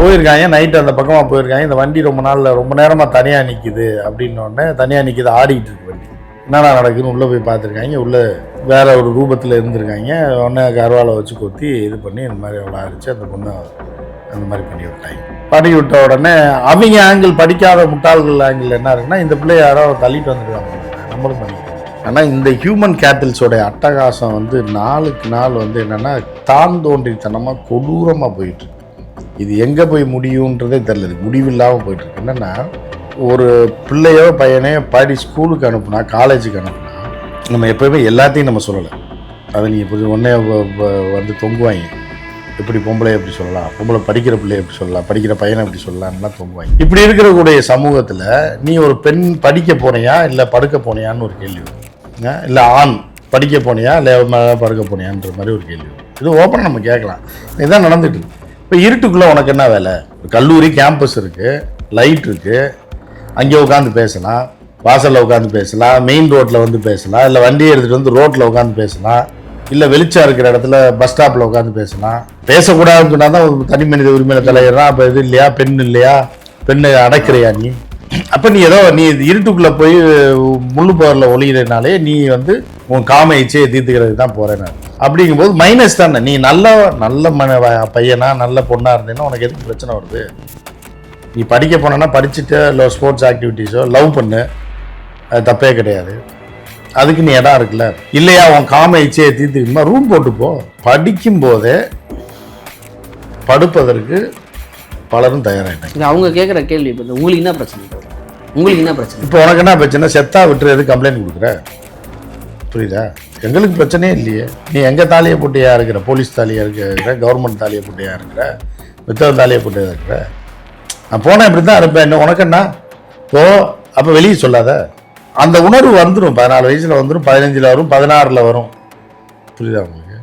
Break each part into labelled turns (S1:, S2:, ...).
S1: போயிருக்காங்க. நைட்டு அந்த பக்கமாக போயிருக்காங்க. இந்த வண்டி ரொம்ப நாளில் ரொம்ப நேரமாக தனியாக நிற்கிது அப்படின்னோடனே தனியாக நிற்கிது ஆடிக்கிட்டு இருக்கு வண்டி. என்னடா நடக்குதுன்னு உள்ளே போய் பார்த்துருக்காங்க. உள்ளே வேற ஒரு ரூபத்தில் இருந்திருக்காங்க. உடனே கருவாலை வச்சு கொத்தி இது பண்ணி இந்த மாதிரி அவ்வளோ அடிச்சு அந்த பொண்ணை அந்த மாதிரி பண்ணி விட்டாங்க. பண்ணி விட்ட உடனே அவங்க ஆங்கிள் படிக்காத முட்டாள்கள் ஆங்கிள் என்ன இருக்குன்னா இந்த பிள்ளை யாரோ தள்ளிட்டு வந்துருக்காங்க. நம்மளும் பண்ணிக்கிறோம் ஆனால் இந்த ஹியூமன் கேபிட்டல்ஸோடைய அட்டகாசம் வந்து நாளுக்கு நாள் வந்து என்னென்னா தான் தோன்றித்தனமாக கொடூரமாக போயிட்டுருக்கு இது எங்கே போய் முடியுன்றதே தெரியல. இது முடிவில்லாமல் போயிட்டு இருக்கு என்னென்னா ஒரு பிள்ளையோ பையனையோ படி ஸ்கூலுக்கு அனுப்புனா காலேஜுக்கு அனுப்புனா நம்ம எப்போயுமே எல்லாத்தையும் நம்ம சொல்லலை. அதை நீங்கள் இப்படி உடனே வந்து தொங்குவாங்க. எப்படி பொம்பளை எப்படி சொல்லலாம்? பொம்பளை படிக்கிற பிள்ளைய எப்படி சொல்லலாம்? படிக்கிற பையனை எப்படி சொல்லலாம்லாம் தொங்குவாங்க. இப்படி இருக்கிறக்கூடிய சமூகத்தில் நீ ஒரு பெண் படிக்க போனியா? இல்லை படுக்க போனியான்னு ஒரு கேள்வி இல்லை ஆண் படிக்க போனியா? இல்லை படுக்க போனியான்ற மாதிரி ஒரு கேள்வி இது ஓப்பனாக நம்ம கேட்கலாம். இதுதான் நடந்துட்டு இருக்கு. இப்போ இருட்டுக்குள்ளே உனக்கு என்ன வேலை? கல்லூரி கேம்பஸ் இருக்குது லைட் இருக்குது அங்கே உட்காந்து பேசலாம். வாசலில் உட்காந்து பேசலாம். மெயின் ரோட்டில் வந்து பேசலாம். இல்லை வண்டியை எடுத்துகிட்டு வந்து ரோட்டில் உட்காந்து பேசலாம். இல்லை வெளிச்சம் இருக்கிற இடத்துல பஸ் ஸ்டாப்பில் உட்காந்து பேசலாம். பேசக்கூடாதுன்னு சொன்னால் தான் தனி மனித உரிமையில தலையிடறான். அப்போ இது இல்லையா? பெண் இல்லையா? பெண்ணை அடைக்கிறையா நீ? அப்போ நீ ஏதோ நீ இருட்டுக்குள்ளே போய் முள்ளு போரில் ஒளிகிறனாலே நீ வந்து உன் காம இச்சையை தீர்த்துக்கிறதுக்கு தான் போகிறேன் நான் அப்படிங்கும்போது மைனஸ் தானே. நீ நல்ல நல்ல மன பையனா நல்ல பொண்ணாக இருந்தேன்னா உனக்கு எதுக்கு பிரச்சனை வருது? நீ படிக்க போனேன்னா படிச்சுட்டு இல்லை ஸ்போர்ட்ஸ் ஆக்டிவிட்டீஸோ லவ் பண்ணு. அது தப்பே கிடையாது. அதுக்கு நீ இடம் இருக்குல்ல. இல்லையா உன் காம இச்சையை தீர்த்துக்கணுமா? ரூம் போட்டு போ. படிக்கும் போதே படுப்பதற்கு பலரும் தயாராகிட்டாங்க
S2: இது அவங்க கேட்குற கேள்வி இப்போ உங்களுக்கு என்ன பிரச்சனை? உங்களுக்கு என்ன பிரச்சனை?
S1: இப்போ உனக்கு என்ன பிரச்சனை? செத்தா விட்டுரு எதுக்கு கம்ப்ளைண்ட் கொடுக்குற? புரியுதா? எங்களுக்கு பிரச்சனையே இல்லையே. நீ எங்க தாலியை போட்டியா இருக்கிற? போலீஸ் தாலியா இருக்கிற? கவர்மெண்ட் தாலியை போட்டியா இருக்கிற? மித்தவ தாலியை போட்டியா இருக்கிற? நான் போனேன் இப்படி தான் இருப்பேன். என்ன உனக்கு என்ன? ஓ அப்போ வெளியே சொல்லாத. அந்த உணர்வு வந்துடும் பதினாலு வயசுல வந்துடும் பதினஞ்சுல வரும். பதினாறுல வரும். புரியுதா உங்களுக்கு?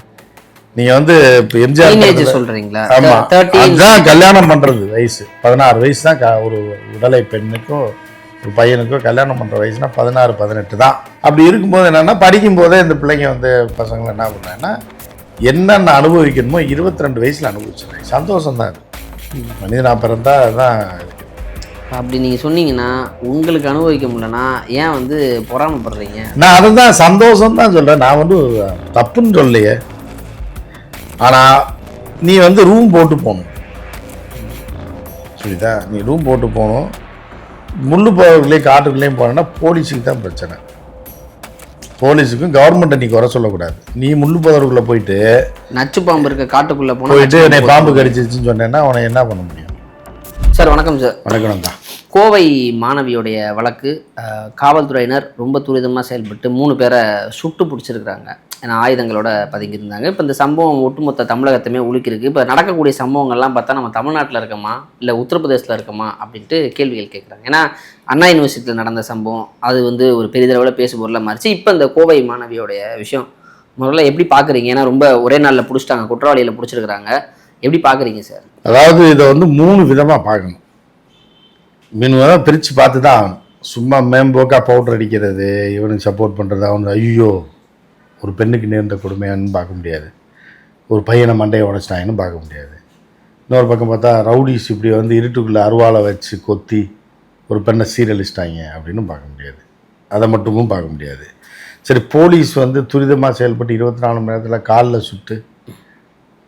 S1: நீங்க வந்து இப்போ எம்ஜிஆர்
S2: டீனேஜ்
S1: படத்துல-
S2: சொல்றீங்களா?
S1: ஆமா.
S2: தேர்ட்டீன்
S1: அதுதான் கல்யாணம் பண்றது வயசு. பதினாறு வயசு தான் க- ஒரு உடலை பெண்ணுக்கோ ஒரு பையனுக்கோ கல்யாணம் பண்ற வயசுனா பதினாறு பதினெட்டு தான். அப்படி இருக்கும்போது என்னன்னா படிக்கும் போதே இந்த பிள்ளைங்க வந்து பசங்களை என்ன பண்ணாங்கன்னா என்னென்ன அனுபவிக்கணுமோ இருபத்தி ரெண்டு வயசுல அனுபவிச்சிருக்கேன் சந்தோஷம் தான் மனிதனா பிறந்தா அதுதான்.
S2: அப்படி நீங்க சொன்னீங்கன்னா உங்களுக்கு அனுபவிக்க முடியலன்னா ஏன் வந்து பொறாமைப்படுறீங்க?
S1: நான் அதுதான் சந்தோஷம் தான் சொல்றேன். நான் வந்து தப்புன்னு சொல்லலையே. ஆனா நீ வந்து ரூம் போட்டு போகணும். புரியுதா? நீ ரூம் போட்டு போகணும். முள்ளு போகிறதுலேயும் காட்டுக்குள்ளேயும் போனேன்னா போலீஸுக்கு தான் பிரச்சனை. போலீஸுக்கும் கவர்மெண்ட்டை நீ குறை சொல்லக்கூடாது. நீ முள்ளு போதற்குள்ளே போயிட்டு
S2: நச்சு பாம்பு இருக்க காட்டுக்குள்ள
S1: போயிட்டு என்னை
S2: பாம்பு
S1: கடிச்சிருச்சுன்னு சொன்னேன்னா உன என்ன பண்ண முடியும்?
S2: சார் வணக்கம் சார்.
S1: வணக்கம் தான்
S2: கோவை மாணவியுடைய வழக்கு காவல்துறையினர் ரொம்ப துரிதமாக செயல்பட்டு மூணு பேரை சுட்டு பிடிச்சிருக்கிறாங்க. ஏன்னா ஆயுதங்களோட பதுங்கியிருந்தாங்க. இப்போ இந்த சம்பவம் ஒட்டுமொத்த தமிழகத்தையுமே உலுக்கியிருக்கு. இப்போ நடக்கக்கூடிய சம்பவங்கள்லாம் பார்த்தா நம்ம தமிழ்நாட்டில் இருக்கோமா? இல்லை உத்தரப்பிரதேசத்தில் இருக்கோமா? அப்படின்ட்டு கேள்விகள் கேட்குறாங்க. ஏன்னா அண்ணா யூனிவர்சிட்டியில் நடந்த சம்பவம் அது வந்து ஒரு பெரிதளவில் பேசு பொருளாக மாறிச்சு. இப்போ இந்த கோவை மாணவியோடைய விஷயம் முதல்ல எப்படி பார்க்குறீங்க? ஏன்னா ரொம்ப ஒரே நாளில் பிடிச்சிட்டாங்க. குற்றவாளியில் பிடிச்சிருக்கிறாங்க. எப்படி பார்க்குறீங்க சார்?
S1: அதாவது இதை வந்து மூணு விதமாக பார்க்கணும். மீன் பிரித்து பார்த்து தான் ஆகணும். சும்மா மேம்போக்காக பவுடர் அடிக்கிறது இவனுக்கு சப்போர்ட் பண்ணுறது அவனுக்கு ஐயோ ஒரு பெண்ணுக்கு நேர்ந்த கொடுமையான்னு பார்க்க முடியாது. ஒரு பையனை மண்டையை உடைச்சிட்டாங்கன்னு பார்க்க முடியாது. இன்னொரு பக்கம் பார்த்தா ரவுடிஸ் இப்படி வந்து இருட்டுக்குள்ளே அருவாளை வச்சு கொத்தி ஒரு பெண்ணை சீரழிச்சிட்டாங்க அப்படின்னு பார்க்க முடியாது. அதை மட்டுமும் பார்க்க முடியாது. சரி போலீஸ் வந்து துரிதமாக செயல்பட்டு இருபத்தி நாலு மணி நேரத்தில் காலில் சுட்டு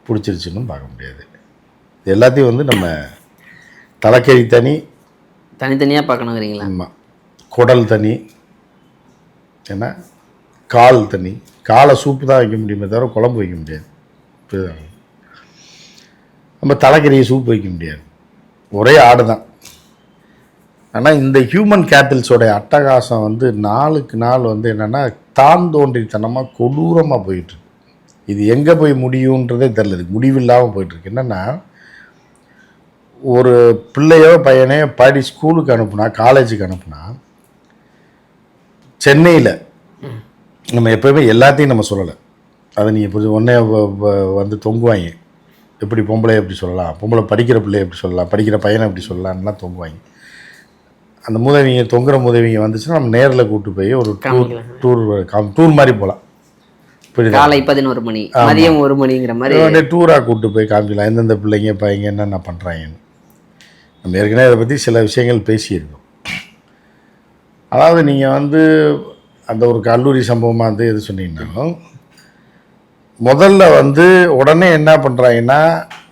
S1: பிடிச்சிருச்சுன்னு பார்க்க முடியாது. எல்லாத்தையும் வந்து நம்ம தலைக்கறி தனி
S2: தனித்தனியாக பார்க்கணுங்கிறீங்களா?
S1: ஆமாம் குடல் தனி என்ன கால் தனி. காலை சூப்பு தான் வைக்க முடியுமே தவிர குழம்பு வைக்க முடியாது. புரியுதா? நம்ம தலைக்கறியை சூப் வைக்க முடியாது. ஒரே ஆடு தான். ஆனால் இந்த ஹியூமன் கேபிட்டல்ஸோடைய அட்டகாசம் வந்து நாளுக்கு நாள் வந்து என்னென்னா தான் தோன்றித்தனமாக கொடூரமாக போயிட்டுருக்கு இது எங்கே போய் முடியுன்றதே தெரியல. இது முடிவில்லாமல் போயிட்டுருக்கு என்னென்னா ஒரு பிள்ளையோ பையனையோ படி ஸ்கூலுக்கு அனுப்புனா காலேஜுக்கு அனுப்புனா சென்னையில் நம்ம எப்போயுமே எல்லாத்தையும் நம்ம சொல்லலை. அதை நீ இப்போ உடனே வந்து தொங்குவாங்க. எப்படி பொம்பளை எப்படி சொல்லலாம் பொம்பளை படிக்கிற பிள்ளைய எப்படி சொல்லலாம் படிக்கிற பையனை எப்படி சொல்லலாம்லாம் தொங்குவாங்க. அந்த மூதவிங்க தொங்குற மூதவிங்க வந்துச்சுன்னா நம்ம நேரில் கூட்டு போய் ஒரு டூர். டூர் காம் டூர் மாதிரி போகலாம்
S2: காலை பதினோரு மணி மதியம் ஒரு மணிங்கிற மாதிரி.
S1: டூராக கூட்டு போய் காமிக்கலாம். எந்தெந்த பிள்ளைங்க பையங்க என்னென்ன பண்ணுறாங்கன்னு நம்ம ஏற்கனவே இதை பற்றி சில விஷயங்கள் பேசியிருக்கோம். அதாவது நீங்கள் வந்து அந்த ஒரு கல்லூரி சம்பவமாக வந்து எது சொன்னீங்கன்னாலும் முதல்ல வந்து உடனே என்ன பண்ணுறாங்கன்னா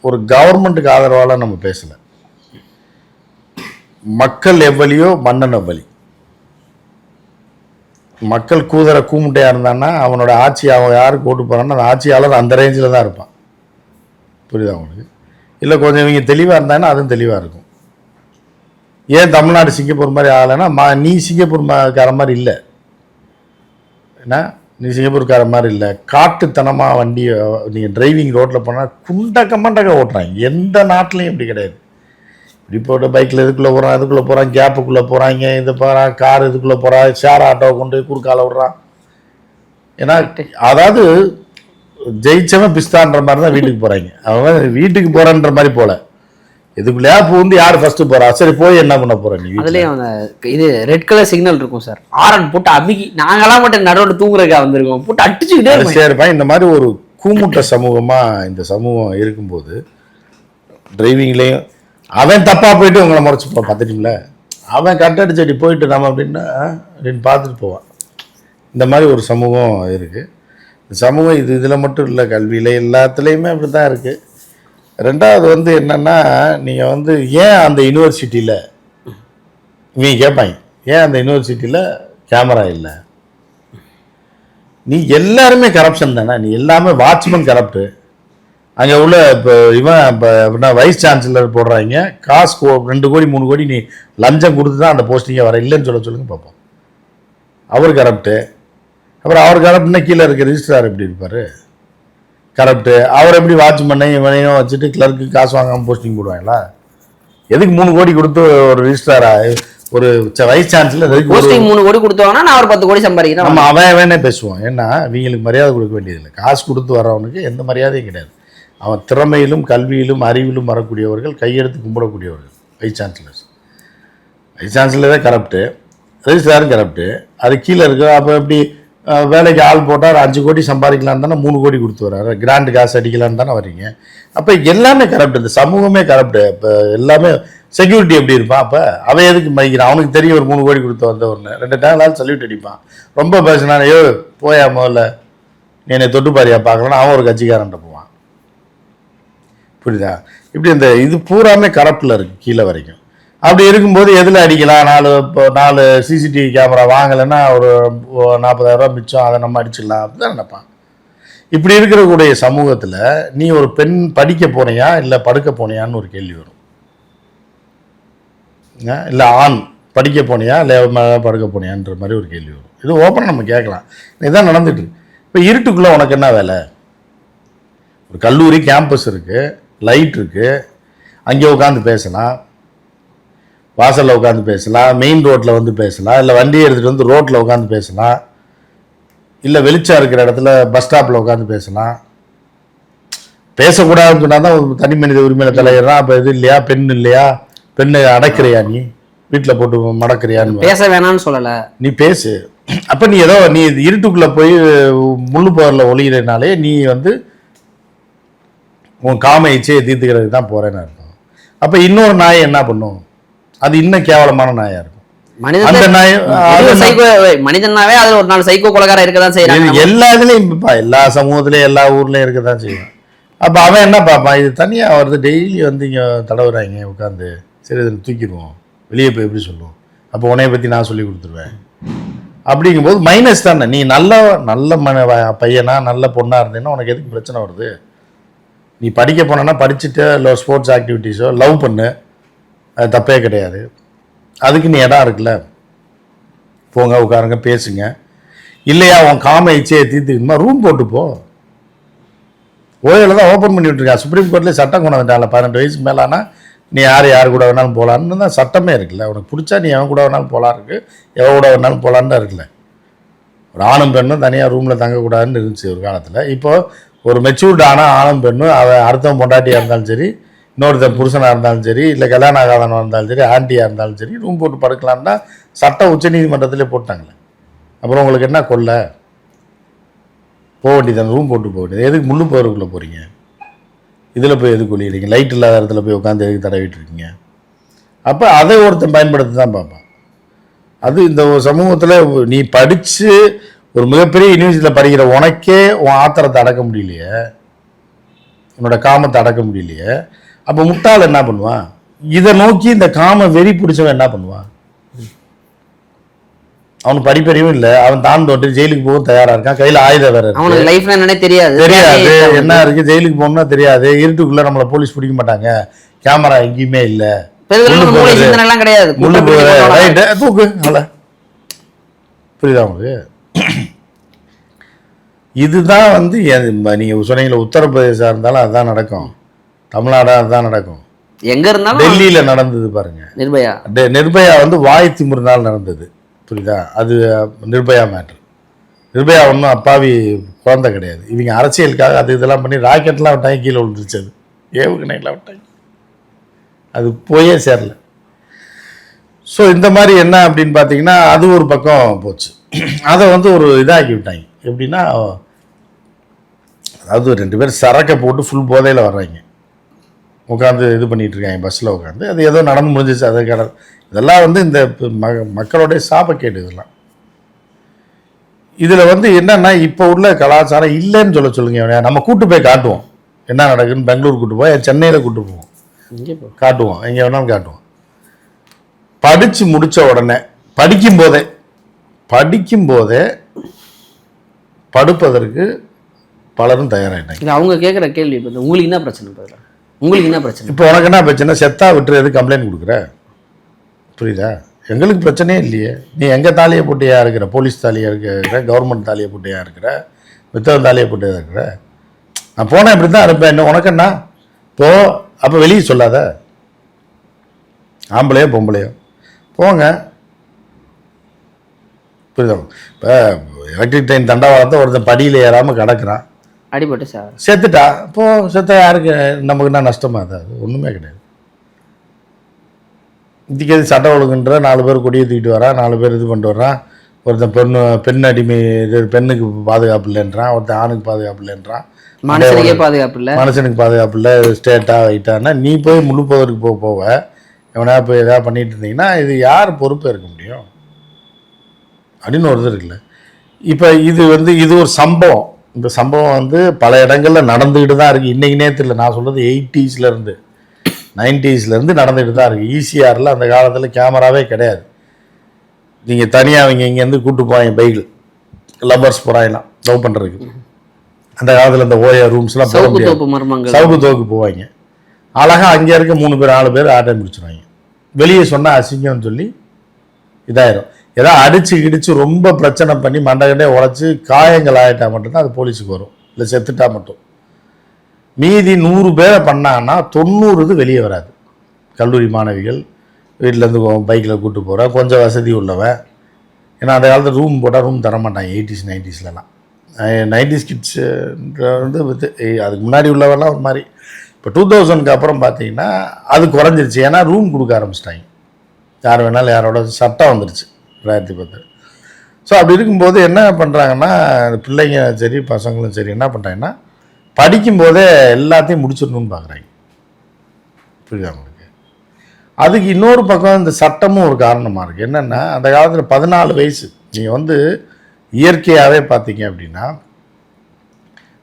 S1: ஒரு கவர்மெண்ட்டுக்கு ஆதரவால நம்ம பேசலை. மக்கள் எவ்வளியோ மன்னன் எவ்வளி. மக்கள் கூதர கூமுட்டையாக இருந்தான்னா அவனோட ஆட்சி அவன் யாருக்கு ஓட்டு போகிறான்னா அந்த ஆட்சியாளர் அந்த ரேஞ்சில் தான் இருப்பான். புரியுதா உங்களுக்கு? இல்லை கொஞ்சம் இவங்க தெளிவாக இருந்தாங்கன்னா அதுவும் தெளிவாக இருக்கும். ஏன் தமிழ்நாடு சிங்கப்பூர் மாதிரி ஆகலைன்னா மா நீ சிங்கப்பூர் கார மாதிரி இல்லை. என்ன? நீ சிங்கப்பூர்கார மாதிரி இல்லை. காட்டுத்தனமாக வண்டி நீங்கள் டிரைவிங் ரோட்டில் போனால் குண்டக்க மண்டக்க ஓட்டுறாங்க. எந்த நாட்டிலையும் இப்படி கிடையாது. இப்படி போட்டு பைக்கில் இதுக்குள்ளே போகிறான் இதுக்குள்ளே போகிறான் கேப்புக்குள்ளே போகிறாங்க இது போகிறான் கார் இதுக்குள்ளே போகிறான் ஷேர் ஆட்டோ கொண்டு குறுக்கால விட்றான். ஏன்னா அதாவது ஜெயிச்சவன் பிஸ்தான்ற மாதிரி தான் வீட்டுக்கு போகிறாங்க அவன் வீட்டுக்கு போகிறான்ற மாதிரி போல இதுக்குள்ளேயா பூந்து யார் ஃபஸ்ட்டு போகிறா சரி போய் என்ன பண்ண போகிற நீ?
S2: அதுலயும் அந்த இது ரெட் கலர் சிக்னல் இருக்கும் சார் ஆரன் போட்டு அபிகி நாங்கெல்லாம் மட்டும் நடுவில் தூங்குறதுக்கா வந்திருக்கோம். போட்டு அடிச்சுக்கிட்டே
S1: சரிப்பா இந்த மாதிரி ஒரு கூமுட்ட சமூகமாக இந்த சமூகம் இருக்கும்போது டிரைவிங்லேயும் அவன் தப்பாக போயிட்டு உங்களை முறைச்சி போ பார்த்துட்டீங்களா? அவன் கட்டடிச்சடி போயிட்டு நம்ம அப்படின்னா அப்படின்னு பார்த்துட்டு போவான். இந்த மாதிரி ஒரு சமூகம் இருக்குது சமூகம் இது இதில் மட்டும் இல்லை கல்வியில் எல்லாத்துலேயுமே அப்படி தான் இருக்குது ரெண்டாவது வந்து என்னென்னா நீங்கள் வந்து ஏன் அந்த யூனிவர்சிட்டியில் நீ கேட்பாங்க ஏன் அந்த யூனிவர்சிட்டியில் கேமரா இல்லை? நீ எல்லாருமே கரப்ஷன் தானே நீ எல்லாமே வாட்ச்மேன் கரப்டு அங்கே உள்ள இப்போ இவன் இப்போ அப்படின்னா வைஸ் சான்சலர் போடுறாங்க காசு கோ- ரெண்டு கோடி மூணு கோடி நீ லஞ்சம் கொடுத்து தான் அந்த போஸ்டிங்கே வர இல்லைன்னு சொல்ல சொல்லுங்க பார்ப்போம் அவர் கரப்டு அப்புறம் அவர் கரப்ட்னா கீழே இருக்க ரிஜிஸ்ட்ரார் எப்படி இருப்பார்? கரப்டு அவர் எப்படி வாட்ச்மேனை இவனையும் வச்சுட்டு கிளர்க்கு காசு வாங்காமல் போஸ்டிங் போடுவாங்களா? எதுக்கு மூணு கோடி கொடுத்து ஒரு ரிஜிஸ்ட்ராரா ஒரு வைஸ் சான்சலர்
S2: போஸ்டிங் மூணு கோடி கொடுத்தாங்கன்னா நான் ஒரு பத்து கோடி சம்பாதிக்கிறேன்.
S1: நம்ம அவன் வேணே பேசுவான். ஏன்னா இவங்களுக்கு மரியாதை கொடுக்க வேண்டியதில்லை. காசு கொடுத்து வர்றவனுக்கு எந்த மரியாதையும் கிடையாது. அவன் திறமையிலும் கல்வியிலும் அறிவிலும் வரக்கூடியவர்கள் கையெடுத்து கும்பிடக்கூடியவர்கள் வைஸ் சான்சலர்ஸ் வைஸ் சான்சலரே கரப்டு ரெஜிஸ்ட்ராரும் கரப்டு அது கீழே இருக்கு. அப்போ எப்படி வேலைக்கு ஆள் போட்டால் அஞ்சு கோடி சம்பாதிக்கலாம் தானே மூணு கோடி கொடுத்து வர்றாரு. கிராண்ட் காசு அடிக்கலான்னு தானே வரீங்க. அப்போ எல்லாமே கரப்ட் இந்த சமூகமே கரப்டு இப்போ எல்லாமே செக்யூரிட்டி எப்படி இருப்பான்? அப்போ அவன் எதுக்கு மதிக்கிறான்? அவனுக்கு தெரியும் ஒரு மூணு கோடி கொடுத்து வந்தவொன்னு ரெண்டு டைம் சல்யூட் அடிப்பான். ரொம்ப பேசினா ஐயோ போயா முதல்ல. நீ என்னை தொட்டுப்பாரியா அவன் ஒரு கட்சிக்காரன்ட்ட போவான். புரியுதா? இப்படி இந்த இது பூராமே கரப்டில் இருக்குது கீழே வரைக்கும். அப்படி இருக்கும்போது எதில் அடிக்கலாம்? நாலு இப்போ நாலு சிசிடிவி கேமரா வாங்கலைன்னா ஒரு நாற்பதாயிரரூபா மிச்சம் அதை நம்ம அடிச்சிடலாம் அப்படிதான் நினைப்பான் இப்படி இருக்கிறக்கூடிய சமூகத்தில் நீ ஒரு பெண் படிக்க போனியா? இல்லை படுக்க போனியான்னு ஒரு கேள்வி வரும். இல்லை ஆண் படிக்க போனியா? இல்லை மேலே படுக்க போனியான்ற மாதிரி ஒரு கேள்வி வரும். இது ஓப்பனாக நம்ம கேட்கலாம். இதுதான் நடந்துட்டு இப்போ இருட்டுக்குள்ளே உனக்கு என்ன வேலை? ஒரு கல்லூரி கேம்பஸ் இருக்குது லைட் இருக்குது அங்கே உட்காந்து பேசலாம். வாசலில் உட்காந்து பேசலாம் மெயின் ரோட்டில் வந்து பேசலாம் இல்லை வண்டியை எடுத்துகிட்டு வந்து ரோட்டில் உட்காந்து பேசலாம் இல்லை வெளிச்சம் இருக்கிற இடத்துல பஸ் ஸ்டாப்பில் உட்காந்து பேசலாம். பேசக்கூடாதுன்னு சொன்னால் தான் தனி மனித உரிமையில் தலையிடுறான். அப்போ இது இல்லையா? பெண் இல்லையா? பெண்ணை அடக்கிறியா நீ? வீட்டில் போட்டு மடக்கிறியான்னு
S2: பேச வேணாம்னு சொல்லல.
S1: நீ பேசு. அப்போ நீ ஏதோ நீ இருட்டுக்குள்ளே போய் முள்ளு போரில் ஒளிகிறனாலே நீ வந்து உன் காம இச்சையை தீர்த்துக்கிறதுக்கு தான் போகிறேன்னு அர்த்தம். அப்போ இன்னொரு நாய் என்ன பண்ணும்? அது இன்னும் கேவலமான இருக்கும். நாய்
S2: சைக்கோ மனிதனாவே அதுல ஒரு நாலு சைக்கோ கொலகாரம் இருக்கதான் செய்யறாங்க
S1: எல்லா இதுலேயும் எல்லா சமூகத்துலேயும் எல்லா ஊர்லேயும் இருக்க தான் செய்யும். அப்போ அவன் என்ன பார்ப்பான்? இது தனியாக வருது டெய்லி வந்து இங்கே தடவுறாங்க உட்காந்து சரி இதில் தூக்கிடுவோம். வெளியே போய் எப்படி சொல்லுவோம்? அப்போ உன்னைய பற்றி நான் சொல்லி கொடுத்துருவேன். அப்படிங்கும்போது மைனஸ் தானே? நீ நல்ல நல்ல மன பையனா நல்ல பொண்ணாக இருந்தேன்னா உனக்கு எதுக்கு பிரச்சனை வருது? நீ படிக்க போனேன்னா படிச்சுட்டு இல்லை ஸ்போர்ட்ஸ் ஆக்டிவிட்டீஸோ லவ் பண்ணு. அது தப்பே கிடையாது. அதுக்கு நீ இடம் இருக்குல்ல. போங்க உட்காருங்க பேசுங்க. இல்லையா உன் காம இச்சையை தீர்த்துக்கணுமா ரூம் போட்டு போ. ஓயில் தான் ஓப்பன் பண்ணி விட்டுருக்கா. சுப்ரீம் கோர்ட்லேயே சட்டம் கொண்டு வந்துட்டாங்களே பதினெட்டு வயசுக்கு மேலானா. நீ யார் யார் கூட வேணாலும் போகலான்னு தான் சட்டமே இருக்குல்ல. உனக்கு பிடிச்சா நீ எவன் கூட வேணாலும் போகலாம் இருக்கு. எவன் கூட வேணாலும் போகலான்னு தான் இருக்குல்ல. ஒரு ஆணும் பெண்ணும் தனியாக ரூமில் தங்கக்கூடாதுன்னு இருந்துச்சு ஒரு காலத்தில். இப்போ ஒரு மெச்சூர்டு ஆனால் ஆணும் பெண்ணும் அவன் அடுத்தவன் பொண்டாட்டியாக இருந்தாலும் சரி இன்னொருத்தன் புருஷனாக இருந்தாலும் சரி இல்லை கல்யாண ஆகாதனாக இருந்தாலும் சரி ஆண்டியாக இருந்தாலும் சரி ரூம் போட்டு படுக்கலான்னா சட்டம் உச்சநீதிமன்றத்திலே போட்டாங்களே. அப்புறம் உங்களுக்கு என்ன கொல்ல போக வேண்டியது ரூம் போட்டு போக வேண்டியது. எதுக்கு முள்ளு போகிறதுக்குள்ளே போகிறீங்க இதில் போய் எதுக்கு ஒளியிறீங்க லைட் இல்லாத இடத்துல போய் உட்காந்து எதுக்கு தடவிட்டு இருக்கீங்க அப்போ அதை ஒருத்தன் பயன்படுத்தி தான் பார்ப்பான். அது இந்த சமூகத்தில் நீ படித்து ஒரு மிகப்பெரிய யூனிவர்சிட்டியில் படிக்கிற உனக்கே உன் ஆத்திரத்தை அடக்க முடியலையே. உன்னோட காமத்தை அடக்க முடியலையே. அப்போ முட்டாள் என்ன பண்ணுவான் இதை நோக்கி இந்த காம வெறி பிடிச்சவன் என்ன பண்ணுவான் அவனுக்கு படிப்பறிவும் இல்லை. அவன் தான் தொட்டு ஜெயிலுக்கு போகவும் தயாரா இருக்கான் கையில் ஆயுதம் வேற
S2: அவனுக்கு லைஃப்ல என்னன்னே தெரியாது.
S1: தெரியாது. என்ன இருக்கு? ஜெயிலுக்கு போகணும்னா தெரியாது. இருட்டுக்குள்ள நம்மளை போலீஸ் பிடிக்க மாட்டாங்க. கேமரா எங்கேயுமே இல்லை.
S2: கிடையாது.
S1: தூக்கு. புரியுதா உங்களுக்கு? இதுதான் வந்து நீங்க சொன்னீங்களே உத்தரப்பிரதேசா இருந்தாலும் அதுதான் நடக்கும். தமிழ்நாடா அதுதான் நடக்கும்.
S2: எங்க இருந்தாலும்
S1: டெல்லியில நடந்தது பாருங்க.
S2: நிர்பயா.
S1: நிர்பயா வந்து வாய் திமிருனால் நடந்தது. புரியுதா? அது நிர்பயா மேட்ரு நிர்பயா ஒன்றும் அப்பாவி குழந்தை கிடையாது. இவங்க அரசியலுக்காக அது இதெல்லாம் பண்ணி ராக்கெட்லாம் விட்டாங்க கீழே விழுந்துருச்சு அது. ஏவுகணைலாம் விட்டாங்க. அது போயே சேரல. ஸோ இந்த மாதிரி என்ன அப்படின்னு பார்த்தீங்கன்னா அது ஒரு பக்கம் போச்சு. அதை வந்து ஒரு இதாக்கி விட்டாங்க. எப்படின்னா அதாவது ரெண்டு பேர் சரக்கை போட்டு ஃபுல் போதையில் வர்றாங்க. உட்காந்து இது பண்ணிட்டு இருக்காங்க பஸ்ஸில் உட்காந்து அது ஏதோ நடந்து முடிஞ்சிச்சு அதை கடல் இதெல்லாம் வந்து இந்த ம- மக்களுடைய சாபக்கேடு இதெல்லாம். இதில் வந்து என்னன்னா இப்போ உள்ள கலாச்சாரம் இல்லைன்னு சொல்ல சொல்லுங்க. நம்ம கூட்டு போய் காட்டுவோம். என்ன நடக்குதுன்னு பெங்களூர் கூட்டு போய் சென்னையில் கூட்டு போவோம். காட்டுவோம். எங்கே வேணாலும் காட்டுவோம். படித்து முடித்த உடனே படிக்கும் போதே படிக்கும் போதே படுப்பதற்கு பலரும் தயாராகிட்டாங்க
S2: அவங்க கேட்குற கேள்வி இப்போ உங்களுக்கு என்ன பிரச்சனை பதிலா உங்களுக்கு என்ன பிரச்சனை?
S1: இப்போ உனக்கு என்ன பிரச்சனை? செத்தா விட்டுரு எதுக்கு கம்ப்ளைண்ட் கொடுக்குற? புரியுதா? எங்களுக்கு பிரச்சனையே இல்லையே. நீ எங்கள் தாலியை போட்டியாக இருக்கிற போலீஸ் தாலியாக இருக்கிற கவர்மெண்ட் தாலியை போட்டியாக இருக்கிற வித்தவன் தாலியை போட்டியாக இருக்கிற நான் போனேன் இப்படி தான் இருப்பேன் என்ன உனக்கு என்ன? போ. அப்போ வெளியே சொல்லாத. ஆம்பளையோ பொம்பளையோ. போங்க. புரியுதா? இப்போ எலக்ட்ரிக் ட்ரெயின் தண்டவாளத்தை ஒருத்தன் படியில் ஏறாமல் கிடக்குறான்.
S2: அடிபட்டு சார்.
S1: செத்துட்டா? இப்போ செத்தா யாருக்கு? நமக்கு என்ன நஷ்டமா அது? ஒன்றுமே கிடையாது. இதுக்கு எது சட்டம் ஒழுங்குன்ற நாலு பேர் கொடியை தூக்கிட்டு வரான் நாலு பேர் இது பண்ணிட்டு வர்றான் ஒருத்தன் பெண்ணு பெண் அடிமை இது பெண்ணுக்கு பாதுகாப்பு இல்லைன்றான் ஒருத்தன் ஆணுக்கு பாதுகாப்பு இல்லைன்றான்
S2: மனுஷனுக்கே பாதுகாப்பு இல்லை.
S1: மனுஷனுக்கு பாதுகாப்பு இல்லை ஸ்டேட்டா வைட்டான்னா நீ போய் முழு போவதற்கு போக போவ. எவனா போய் எதாவது பண்ணிட்டு இருந்தீங்கன்னா இது யார் பொறுப்பு இருக்க முடியும்? அப்படின்னு ஒரு இது இருக்குல்ல. இப்போ இது வந்து இது ஒரு சம்பவம். இந்த சம்பவம் வந்து பல இடங்கள்ல நடந்துக்கிட்டு தான் இருக்குது இன்னைக்கு நேரத்தில் நான் சொல்கிறது எயிட்டிஸ்லேருந்து நைன்டிஸ்லேருந்து நடந்துக்கிட்டு தான் இருக்குது ஈசிஆரில் அந்த காலத்தில் கேமராவே கிடையாது. நீங்கள் தனியாக அவங்க இங்கேருந்து கூட்டு போவாங்க பைக்கில். லவ்வர்ஸ் போகிறாங்களாம் லவ் பண்ணுறதுக்கு அந்த காலத்தில் இந்த ஓயா ரூம்ஸ்லாம் போக முடியாது. சவுக்கு தோக்கு போவாங்க. அழகா அங்கே இருக்க மூணு பேர் நாலு பேர் ஆட்டை முடிச்சிருவாங்க வெளியே சொன்னால் அசிங்கம்னு சொல்லி இதாயிரும். ஏதாவது அடிச்சு இடிச்சு ரொம்ப பிரச்சனை பண்ணி மண்டகண்டே உழைச்சி காயங்கள் ஆகிட்டா மட்டும்தான் அது போலீஸுக்கு வரும். இல்லை செத்துட்டா மட்டும். மீதி நூறு பேரை பண்ணாங்கன்னா தொண்ணூறு இது வெளியே வராது. கல்லூரி மாணவிகள் வீட்டிலேருந்து பைக்கில் கூப்பிட்டு போகிறேன் கொஞ்சம் வசதி உள்ளவன். ஏன்னா அந்த காலத்தில் ரூம் போட்டால் ரூம் தர மாட்டாங்க எயிட்டிஸ் நைன்டிஸ்லலாம் நைன்டிஸ் கிட்ஸு வந்து அதுக்கு முன்னாடி உள்ளவெல்லாம் ஒரு மாதிரி. இப்போ டூ தௌசண்ட்க்கு அப்புறம் பார்த்தீங்கன்னா அது குறைஞ்சிருச்சு. ஏன்னா ரூம் கொடுக்க ஆரம்பிச்சிட்டாங்க. யார் வேணாலும் யாரோட சட்டம் வந்துருச்சு. ரெண்டாயிரத்தி பத்து. ஸோ அப்படி இருக்கும்போது என்ன பண்ணுறாங்கன்னா பிள்ளைங்க சரி பசங்களும் சரி என்ன பண்ணுறாங்கன்னா படிக்கும்போதே எல்லாத்தையும் முடிச்சிடணும்னு பார்க்குறாங்க புரியுதா உங்களுக்கு? அதுக்கு இன்னொரு பக்கம் இந்த சட்டமும் ஒரு காரணமாக இருக்குது என்னென்னா அந்த காலத்தில் பதினாலு வயசு. நீங்கள் வந்து இயற்கையாகவே பார்த்தீங்க அப்படின்னா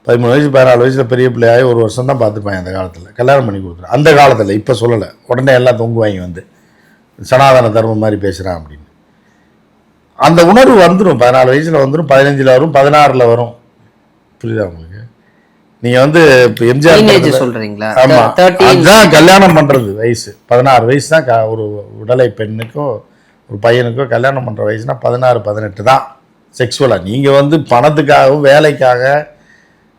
S1: பதிமூணு வயசு பதினாலு வயசில் பெரிய பிள்ளையாகி ஒரு வருஷம் தான் பார்த்துப்பாங்க அந்த காலத்தில். கல்யாணம் பண்ணி கொடுத்துரு அந்த காலத்தில் இப்போ சொல்லலை. உடனே எல்லாம் தொங்குவாங்க வந்து. சனாதன தர்மம் மாதிரி பேசுகிறான் அப்படின்னு. அந்த உணர்வு வந்துடும் பதினாலு வயசில் வந்துடும் பதினஞ்சில் வரும் பதினாறில் வரும். புரியுதா உங்களுக்கு? நீங்கள் வந்து இப்போ எம்ஜிஆர்
S2: டீனேஜ்
S1: படத்துல-
S2: சொல்றீங்களா?
S1: ஆமா
S2: தேர்ட்டீன்
S1: அதுதான் கல்யாணம் பண்றது வயசு. பதினாறு வயசு தான் க- ஒரு உடலை பெண்ணுக்கோ ஒரு பையனுக்கோ கல்யாணம் பண்ற வயசுனா பதினாறு பதினெட்டு தான். செக்ஸுவலா நீங்க வந்து பணத்துக்காகவும் வேலைக்காக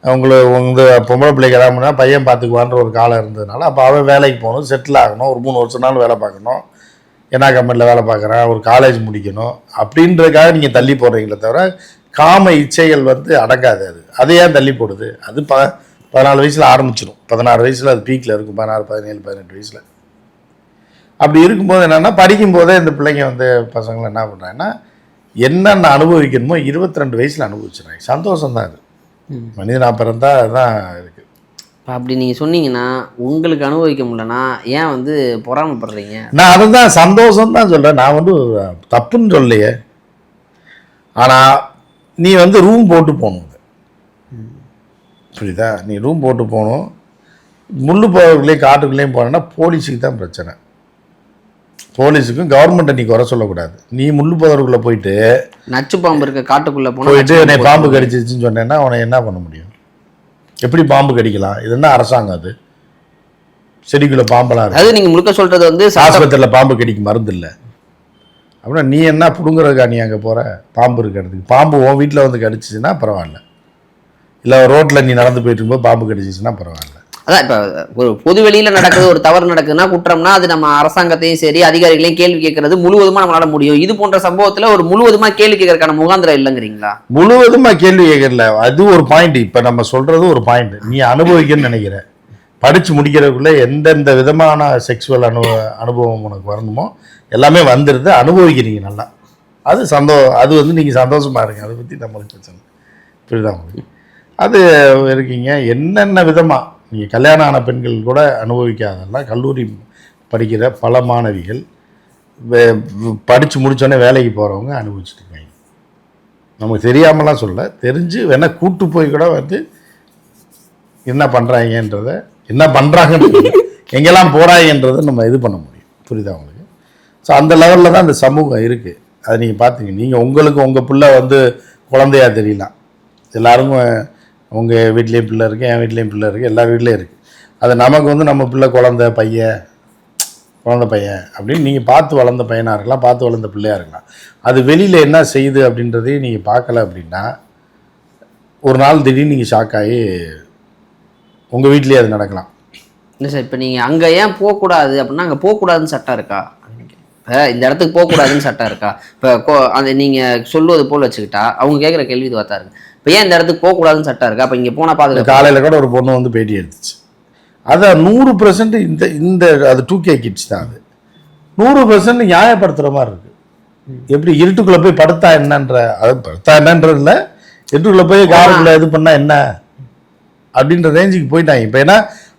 S1: உங்களை உங்க பொம்பளை பிள்ளை பண்ணா பையன் பார்த்துக்குவான்ற ஒரு காலம் இருந்ததுனால அப்போ அவன் வேலைக்கு போகணும் செட்டில் ஆகணும் ஒரு மூணு வருஷம் நாள் வேலை பார்க்கணும். என்ன கம்பெனியில் வேலை பார்க்குறான் ஒரு காலேஜ் முடிக்கணும். அப்படின்றதுக்காக நீங்கள் தள்ளி போடுறீங்களே தவிர காம இச்சைகள் வந்து அடங்காது அது. அது ஏன் தள்ளி போடுது? அது ப பதினாலு வயசில் ஆரம்பிச்சிடும் பதினாறு வயசில் அது பீக்கில் இருக்கும். பதினாறு பதினேழு பதினெட்டு வயசில். அப்படி இருக்கும்போது என்னென்னா படிக்கும்போதே இந்த பிள்ளைங்க வந்து பசங்களை என்ன பண்ணுறாங்கன்னா என்னென்ன அனுபவிக்கணுமோ இருபத்தி ரெண்டு வயசில் அனுபவிச்சிடுறாங்க. சந்தோஷம் தான் அது மனிதனாக பிறந்தா அதுதான்
S2: இப்போ அப்படி நீங்கள் சொன்னீங்கன்னா உங்களுக்கு அனுபவிக்க முடியலன்னா ஏன் வந்து பொறாமைப்படுறீங்க?
S1: நான் அதுதான் சந்தோஷம் தான் சொல்கிறேன் நான் வந்து தப்புன்னு சொல்லலையே. ஆனால் நீ வந்து ரூம் போட்டு போகணும். புரியுதா? நீ ரூம் போட்டு போகணும். முள்ளு போகிறதுக்குள்ளேயும் காட்டுக்குள்ளேயும் போனேன்னா போலீஸுக்கு தான் பிரச்சனை. போலீஸுக்கும் கவர்மெண்ட்டை நீ குறை சொல்லக்கூடாது. நீ முள்ளு போதற்குள்ளே போயிட்டு
S2: நச்சு பாம்பு இருக்க காட்டுக்குள்ளே
S1: போயிட்டு என்னை பாம்பு கடிச்சிச்சுன்னு சொன்னேன்னா அவனை என்ன பண்ண முடியும்? எப்படி பாம்பு கடிக்கலாம்? இது என்ன அரசாங்கம் அது? செடிக்குள்ளே பாம்பெல்லாம்
S2: அதாவது நீங்கள் முழுக்க சொல்கிறது வந்து
S1: ஆஸ்பத்திரியில் பாம்பு கடிக்கு மருந்து இல்லை. அப்படின்னா நீ என்ன பிடுங்குறதுக்கா நீ அங்கே போகிற பாம்பு இருக்கிறதுக்கு பாம்பு உன் வீட்டில் வந்து கடிச்சிச்சுன்னா பரவாயில்ல. இல்லை ரோட்டில் நீ நடந்து போயிட்டு இருக்கும்போது பாம்பு கடிச்சிச்சுன்னா பரவாயில்ல.
S2: அதான் இப்போ ஒரு பொது வெளியில் நடக்குது ஒரு தவறு நடக்குதுன்னா குற்றம்னா அது நம்ம அரசாங்கத்தையும் சரி அதிகாரிகளையும் கேள்வி கேட்கறது முழுவதுமா நம்மளால முடியும். இது போன்ற சம்பவத்தில் ஒரு முழுவதுமா கேள்வி கேட்கறதுக்கான முகாந்திரம் இல்லைங்கிறீங்களா?
S1: முழுவதுமாக கேள்வி கேட்கல அது ஒரு பாயிண்ட் இப்போ நம்ம சொல்கிறது ஒரு பாயிண்ட் நீ அனுபவிக்கன்னு நினைக்கிற. படித்து முடிக்கிறதுக்குள்ளே எந்தெந்த விதமான செக்ஸுவல் அனு அனுபவம் உனக்கு வரணுமோ எல்லாமே வந்துடுது. அனுபவிக்கிறீங்க நல்லா. அது சந்தோ அது வந்து நீங்கள் சந்தோஷமாக இருங்க. அதை பற்றி நம்மளுக்கு பிரச்சனை புரியுதா உங்களுக்கு அது இருக்கீங்க. என்னென்ன விதமாக நீங்கள் கல்யாணம் ஆன பெண்கள் கூட அனுபவிக்காதெல்லாம் கல்லூரி படிக்கிற பல மாணவிகள் படித்து முடித்தோடனே வேலைக்கு போகிறவங்க அனுபவிச்சுட்டு இருக்காங்க. நமக்கு தெரியாமலாம் சொல்ல தெரிஞ்சு வேணால் கூட்டு போய் கூட வந்து என்ன பண்ணுறாங்கன்றத என்ன பண்ணுறாங்கன்றது எங்கெல்லாம் போகிறாங்கன்றதை நம்ம இது பண்ண முடியும். புரியுதா உங்களுக்கு? ஸோ அந்த லெவலில் தான் அந்த சமூகம் இருக்குது அதை நீங்கள் பார்த்துங்க நீங்கள் உங்களுக்கு உங்கள் பிள்ளை வந்து குழந்தையா தெரியலாம். எல்லாருக்கும் உங்கள் வீட்லேயும் பிள்ளை இருக்குது என் வீட்லேயும் பிள்ளை இருக்குது எல்லா வீட்லேயும் இருக்குது அது நமக்கு வந்து நம்ம பிள்ளை குழந்த பையன் குழந்த பையன் அப்படின்னு நீங்கள் பார்த்து வளர்ந்த பையனாக இருக்கலாம் பார்த்து வளர்ந்த பிள்ளையாக இருக்கலாம். அது வெளியில் என்ன செய்யுது அப்படின்றதையும் நீங்கள் பார்க்கல அப்படின்னா ஒரு நாள் திடீர்னு நீங்கள் ஷாக் ஆகி உங்கள் வீட்லேயே அது நடக்கலாம்.
S2: இல்லை சார் இப்போ நீங்கள் அங்கே ஏன் போகக்கூடாது அப்படின்னா அங்கே போகக்கூடாதுன்னு சட்டம் இருக்கா? இப்போ இந்த இடத்துக்கு போகக்கூடாதுன்னு சட்டம் இருக்கா? இப்போ அந்த நீங்கள் சொல்லுவது போல் வச்சுக்கிட்டா அவங்க கேட்குற கேள்வி இது பார்த்தா இருக்கு. இப்போ ஏன் இந்த இடத்துக்கு போகக்கூடாதுன்னு சட்டம் இருக்கா? அப்போ இங்கே போனால் பாதுகாப்பு
S1: காலையில் கூட ஒரு பொண்ணு வந்து பேட்டி எடுத்துச்சு. அதை நூறு பர்சன்ட் இந்த இந்த அது டூ கே கிட்ஸ் தான் அது. நூறு பர்சன்ட் நியாயப்படுத்துகிற மாதிரி இருக்கு. எப்படி இருட்டுக்குள்ளே போய் படுத்தா என்னன்ற அது படுத்தா என்னன்றது இல்லை. இருட்டுக்குள்ளே போய் காருக்குள்ளே இது பண்ணால் என்ன? அப்படின்ற ரேஞ்சுக்கு போயிட்டாங்க. இப்போ ஏன்னா